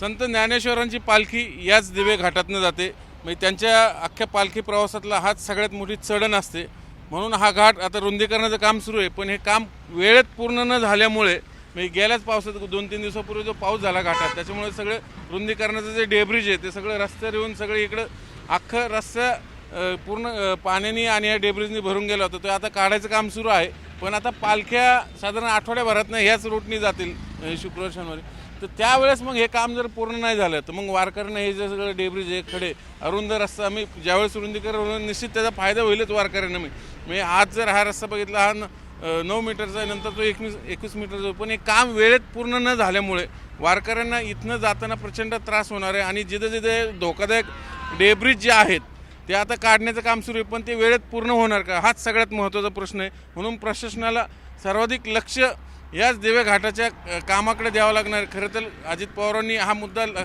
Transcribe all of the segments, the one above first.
संत ज्ञानेश्वरांची पालखी याच दिवे घाटातनं जाते. म्हणजे त्यांच्या अख्ख्या पालखी प्रवासातला हाच सगळ्यात मोठी चढण असते. म्हणून हा घाट आता रुंदीकरणाचं काम सुरू आहे. पण हे काम वेळेत पूर्ण न झाल्यामुळे म्हणजे गेल्याच पावसात दोन तीन दिवसापूर्वी जो पाऊस झाला घाटात त्याच्यामुळे सगळं रुंदीकरणाचं जे डेब्रिज आहे ते सगळं रस्त्यावर येऊन सगळं इकडं अख्खं रस्त्या पूर्ण पाण्याने आणि या डेब्रिजनी भरून गेला होता. तो आता काढायचं काम सुरू आहे. पण आता पालख्या साधारण आठवड्याभरातनं ह्याच रूटनी जातील. शुक्रवार शनिवारी तर त्यावेळेस मग हे काम जर पूर्ण नाही झालं तर मग वारकऱ्यांना हे जे सगळं डेब्रिज हे खडे अरुंद रस्ता आम्ही ज्यावेळेस रुंदीकरण निश्चित त्याचा फायदा होईलच वारकऱ्यांना मी. म्हणजे आज जर हा रस्ता बघितला हा न- नऊ मीटरचा आहे नंतर तो एकवीस एकवीस मीटरचा पण हे काम वेळेत पूर्ण न झाल्यामुळे वारकऱ्यांना इथनं जाताना प्रचंड त्रास होणार आहे आणि जिथे जिथे धोकादायक डेब्रिज जे आहेत ते आता काढण्याचं काम सुरू आहे. पण ते वेळेत पूर्ण होणार का? हाच सगळ्यात महत्त्वाचा प्रश्न आहे. म्हणून प्रशासनाला सर्वाधिक लक्ष याच दिवे घाटाच्या कामाकडे द्यावं लागणार. खरं तर अजित पवारांनी हा मुद्दा ल-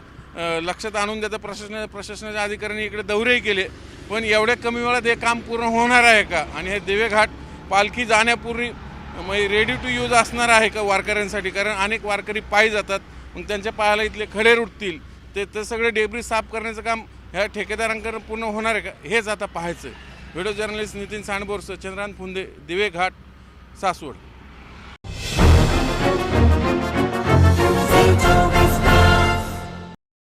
लक्षात आणून देता प्रशासना प्रशासनाच्या अधिकाऱ्यांनी इकडे दौरेही केले. पण एवढ्या कमी वेळात हे काम पूर्ण होणार आहे का? आणि हे दिवे घाट पालखी जाण्यापूर्वी म्हणजे रेडी टू यूज असणार आहे का वारकऱ्यांसाठी? कारण अनेक वारकरी पायी जातात मग त्यांच्या पायाला इथले खडे रुटतील. ते ते सगळे डेब्री साफ करण्याचं काम ह्या ठेकेदारांकडे पूर्ण होणार आहे का? हेच आता पाहायचं व्हिडिओ जर्नलिस्ट नितीन सांडबोरसह चंद्रांत फुंदे दिवे घाट सासवड.